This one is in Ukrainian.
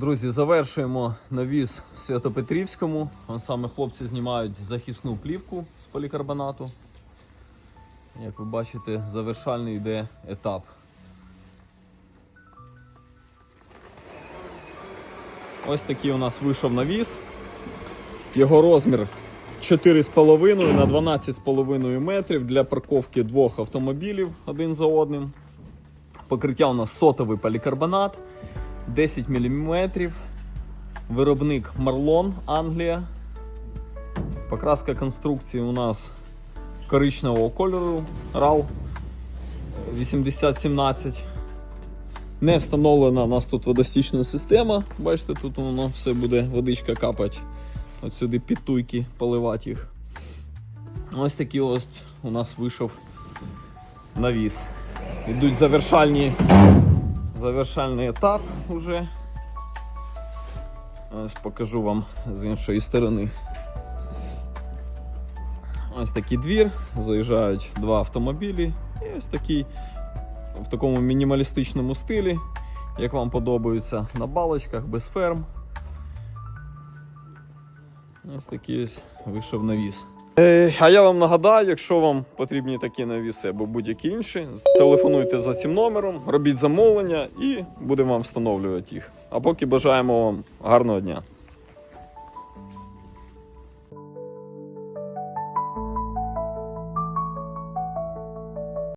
Друзі, завершуємо навіс в Святопетрівському. Вон саме хлопці знімають захисну плівку з полікарбонату. Як ви бачите, завершальний йде етап. Ось такий у нас вийшов навіс. Його розмір 4,5 на 12,5 метрів для парковки двох автомобілів один за одним. Покриття у нас сотовий полікарбонат, 10 мм. Виробник Марлон, Англія. Покраска конструкції у нас коричневого кольору RAW 8017. Не встановлена у нас тут водостічна система. Бачите, тут воно все буде водичка капати. От сюди під туйки поливати їх. Ось такий ось у нас вийшов навіс. Йдуть завершальні, завершальний етап уже. Ось покажу вам з іншої сторони. Ось такий двір, заїжджають два автомобілі. І ось такий в такому мінімалістичному стилі, як вам подобається, на балочках, без ферм. Ось такий ось вийшов навіс. Е, А я вам нагадаю, якщо вам потрібні такі навіси або будь-які інші, телефонуйте за цим номером, робіть замовлення і будемо вам встановлювати їх. А поки бажаємо вам гарного дня.